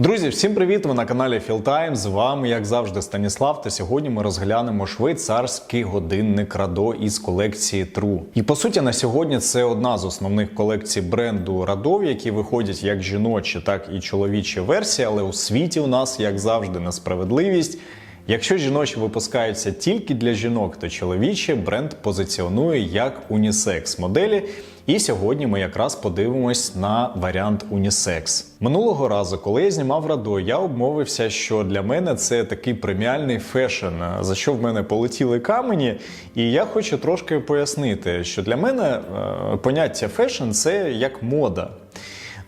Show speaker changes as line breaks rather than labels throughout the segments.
Друзі, всім привіт! Ви на каналі Філтайм. З вами, як завжди, Станіслав. Та сьогодні ми розглянемо швейцарський годинник Радо із колекції True. І по суті, на сьогодні це одна з основних колекцій бренду Радо, які виходять як жіночі, так і чоловічі версії. Але у світі у нас, як завжди, несправедливість. Якщо жіночі випускаються тільки для жінок, то чоловічі бренд позиціонує як унісекс моделі. І сьогодні ми якраз подивимось на варіант унісекс. Минулого разу, коли я знімав радо, я обмовився, що для мене це такий преміальний фешн, за що в мене полетіли камені. І я хочу трошки пояснити, що для мене е, поняття фешн це як мода.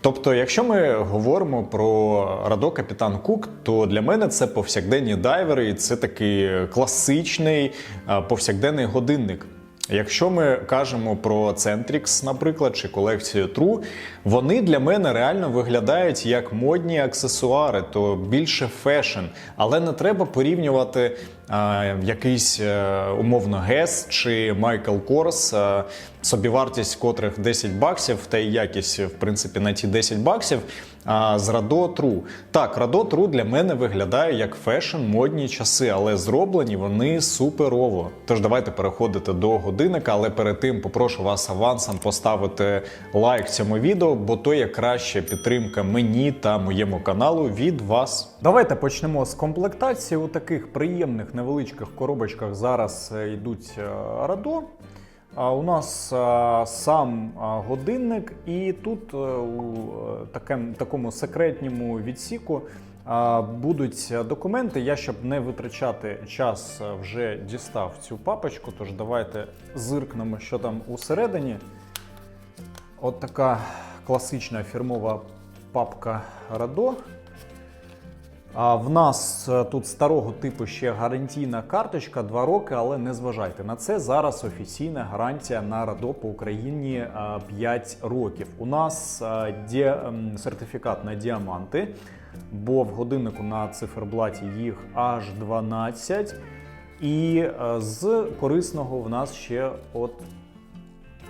Тобто, якщо ми говоримо про Радо Капітан Кук, то для мене це повсякденні дайвери, і це такий класичний повсякденний годинник. Якщо ми кажемо про Centrix, наприклад, чи колекцію True, вони для мене реально виглядають як модні аксесуари, то більше фешн, але не треба порівнювати а, якийсь е, умовно Гес чи Майкл Корс, а, собівартість котрих 10 баксів, та й якість, в принципі, на ті 10 баксів. А з Радо True. Так, Радо True для мене виглядає як фешн, модні часи, але зроблені вони суперово. Тож давайте переходити до годинника, але перед тим попрошу вас авансом поставити лайк цьому відео, бо то є краща підтримка мені та моєму каналу від вас. Давайте почнемо з комплектації. У таких приємних невеличких коробочках зараз е, йдуть е, Радо. У нас сам годинник, і тут е, у е, такому секретному відсіку будуть документи. Я, щоб не витрачати час, е, вже дістав цю папочку. Тож давайте зиркнемо, що там усередині. От така класична фірмова папка Радо. В нас е, тут старого типу ще гарантійна карточка 2 роки, але не зважайте на це. Зараз офіційна гарантія на Радо по Україні е, 5 років. У нас е, ді... ем, сертифікат на діаманти, бо в годиннику на циферблаті їх аж 12. І е, з корисного в нас ще от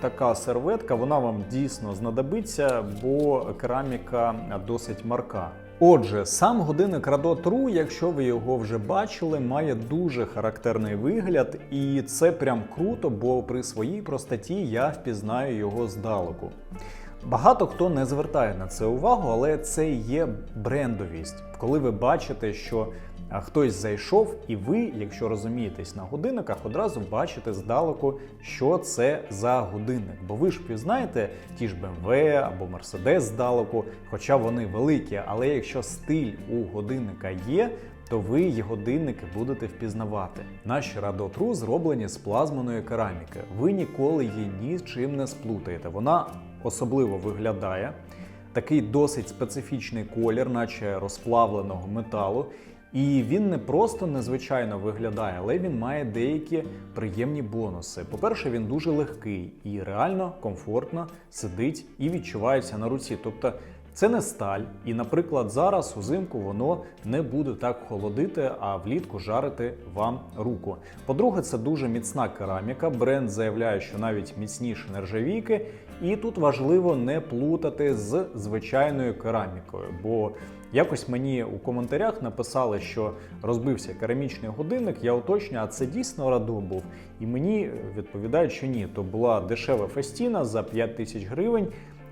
така серветка, вона вам дійсно знадобиться, бо кераміка досить марка. Отже, сам годинник Radо True, якщо ви його вже бачили, має дуже характерний вигляд, і це прям круто, бо при своїй простоті я впізнаю його здалеку. Багато хто не звертає на це увагу, але це є брендовість. Коли ви бачите, що хтось зайшов, і ви, якщо розумієтесь на годинниках, одразу бачите здалеку, що це за годинник. Бо ви ж впізнаєте ті ж BMW або Mercedes здалеку, хоча вони великі, але якщо стиль у годинника є, то ви й годинники будете впізнавати. Наші True зроблені з плазманої кераміки. Ви ніколи її ні з чим не сплутаєте. Вона особливо виглядає. Такий досить специфічний колір, наче розплавленого металу. І він не просто незвичайно виглядає, але він має деякі приємні бонуси. По-перше, він дуже легкий і реально комфортно сидить і відчувається на руці. Тобто це не сталь, і, наприклад, зараз узимку воно не буде так холодити, а влітку жарити вам руку. По-друге, це дуже міцна кераміка. Бренд заявляє, що навіть міцніше нержавійки. І тут важливо не плутати з звичайною керамікою, бо якось мені у коментарях написали, що розбився керамічний годинник. Я уточнюю, а це дійсно радо був. І мені відповідають, що ні, то була дешева фестіна за 5 тисяч гривень.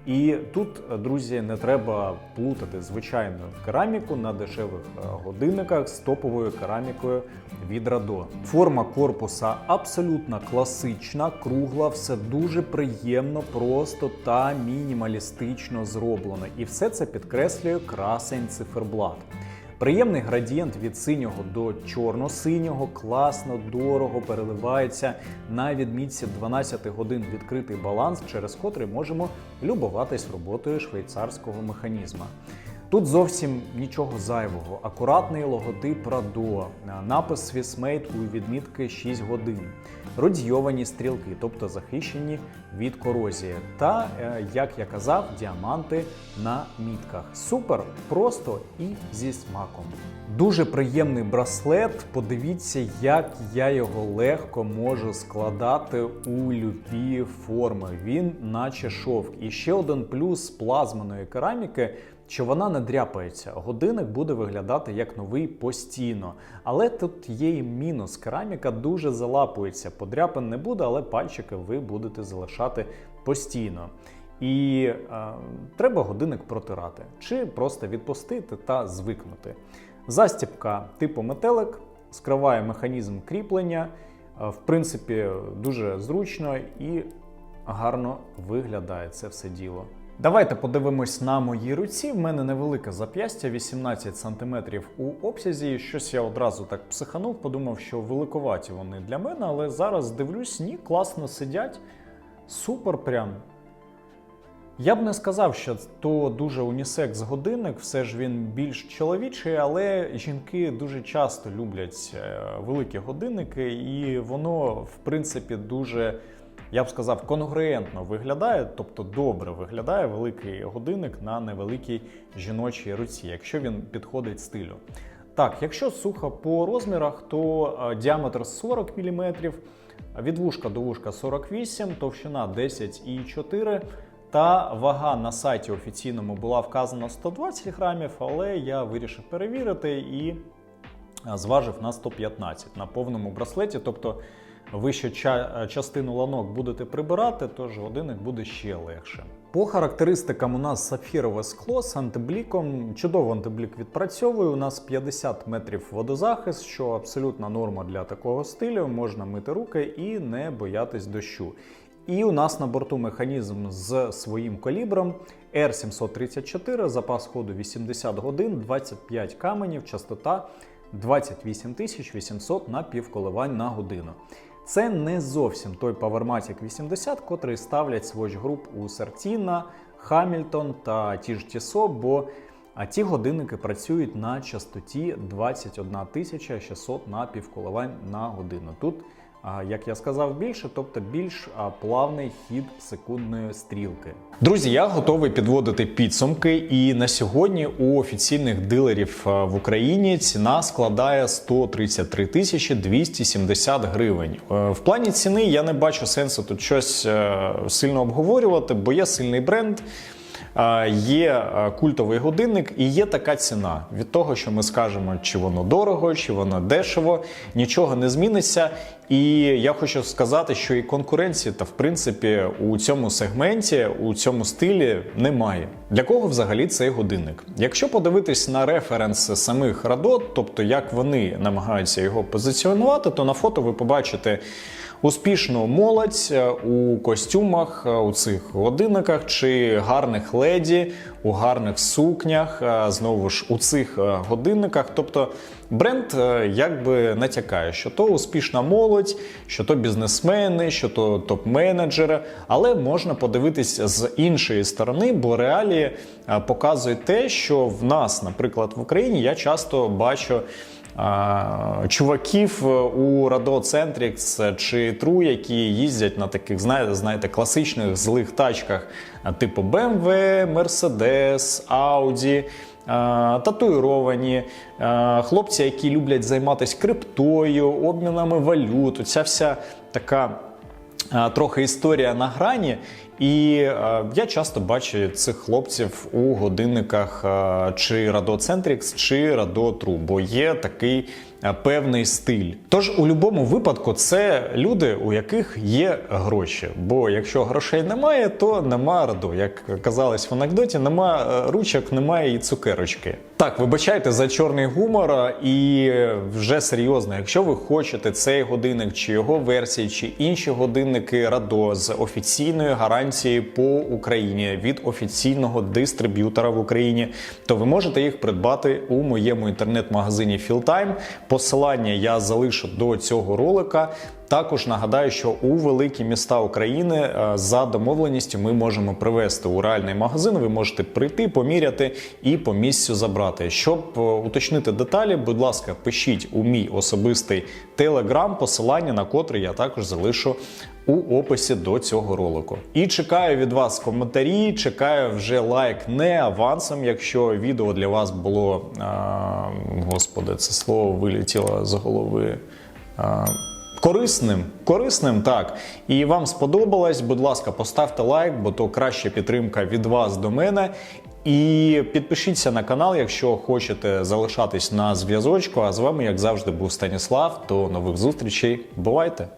І тут, друзі, не треба плутати звичайну кераміку на дешевих е, годинниках з топовою керамікою від Радо. Форма корпуса абсолютно класична, кругла, все дуже приємно, просто та мінімалістично зроблено. І все це підкреслює красень циферблат. Приємний градієнт від синього до чорно-синього, класно, дорого переливається на відмітці 12 годин відкритий баланс, через котрий можемо любуватись роботою швейцарського механізма. Тут зовсім нічого зайвого, акуратний логотип Радо, напис Swissmade у відмітки 6 годин, родійовані стрілки, тобто захищені від корозії, та, е, як я казав, діаманти на мітках. Супер, просто і зі смаком. Дуже приємний браслет. Подивіться, як я його легко можу складати у любі форми. Він наче шовк. І ще один плюс плазманої кераміки. Що вона не дряпається. Годинник буде виглядати як новий постійно. Але тут є і мінус. Кераміка дуже залапується. Подряпин не буде, але пальчики ви будете залишати постійно. І е, треба годинник протирати чи просто відпустити та звикнути. Застібка типу метелик скриває механізм кріплення. Е, В принципі, дуже зручно і гарно виглядає це все діло. Давайте подивимось на моїй руці. В мене невелике зап'ястя, 18 см у обсязі. Щось я одразу так психанув, подумав, що великоваті вони для мене, але зараз дивлюсь, ні, класно сидять. Супер прям. Я б не сказав, що то дуже унісекс годинник, все ж він більш чоловічий, але жінки дуже часто люблять е, великі годинники, і воно, в принципі, дуже, я б сказав, конгруентно виглядає, тобто добре виглядає великий годинник на невеликій жіночій руці, якщо він підходить стилю. Так, якщо сухо по розмірах, то е, діаметр 40 мм, від вушка до вушка 48, товщина 10,4 та вага на сайті офіційному була вказана 120 грамів, але я вирішив перевірити і зважив на 115 на повному браслеті. Тобто ви ще ча- частину ланок будете прибирати, тож годинник буде ще легше. По характеристикам у нас сапфірове скло з антибліком. Чудово антиблік відпрацьовує. У нас 50 метрів водозахист, що абсолютна норма для такого стилю. Можна мити руки і не боятись дощу. І у нас на борту механізм з своїм калібром R734, запас ходу 80 годин, 25 каменів, частота 28 800 на півколивань на годину. Це не зовсім той PowerMatic 80, котрий ставлять Swatch Group у Сартіна, Hamilton та ті ж Тісо, бо ті годинники працюють на частоті 21 600 на півколивань на годину. Тут як я сказав, більше, тобто більш плавний хід секундної стрілки. Друзі, я готовий підводити підсумки, і на сьогодні у офіційних дилерів в Україні ціна складає 133 тисячі 270 гривень. Е, В плані ціни я не бачу сенсу тут щось е, сильно обговорювати, бо є сильний бренд. Є е, культовий годинник і є така ціна. Від того, що ми скажемо, чи воно дорого, чи воно дешево, нічого не зміниться. І я хочу сказати, що і конкуренції, та в принципі, у цьому сегменті, у цьому стилі немає. Для кого взагалі цей годинник? Якщо подивитись на референс самих Радот, тобто як вони намагаються його позиціонувати, то на фото ви побачите. Успішну молодь е, у костюмах, е, у цих годинниках чи гарних леді, у гарних сукнях, е, знову ж у цих годинниках. Тобто бренд якби натякає, що то успішна молодь, що то бізнесмени, що то топ-менеджери, але можна подивитись з іншої сторони, бо реалії показують те, що в нас, наприклад, в Україні я часто бачу. Чуваків у Радо Centrix чи True, які їздять на таких, знаєте, знаєте, класичних злих тачках, типу BMW, Mercedes, Audi. Татуїровані хлопці, які люблять займатися криптою, обмінами валют, ця вся така трохи історія на грані. І е, я часто бачу цих хлопців у годинниках е, чи Rado Centrix, чи Rado True, бо є такий е, певний стиль. Тож у будь-якому випадку це люди, у яких є гроші. Бо якщо грошей немає, то нема Радо. Як казалось в анекдоті, нема ручок, немає і цукерочки. Так, вибачайте за чорний гумор і вже серйозно, якщо ви хочете цей годинник чи його версії, чи інші годинники Радо з офіційною гарантією по Україні від офіційного дистриб'ютора в Україні, то ви можете їх придбати у моєму інтернет-магазині Філтайм. Посилання я залишу до цього ролика. Також нагадаю, що у великі міста України е, за домовленістю ми можемо привезти у реальний магазин. Ви можете прийти, поміряти і по місцю забрати. Щоб е, уточнити деталі, будь ласка, пишіть у мій особистий телеграм, посилання на котрий я також залишу у описі до цього ролику. І чекаю від вас коментарі, чекаю вже лайк не авансом, якщо відео для вас було. А, господи, це слово вилетіло з голови. А, Корисним, корисним, так. І вам сподобалось, будь ласка, поставте лайк, бо то краща підтримка від вас до мене. І підпишіться на канал, якщо хочете залишатись на зв'язочку. А з вами, як завжди, був Станіслав. До нових зустрічей. Бувайте!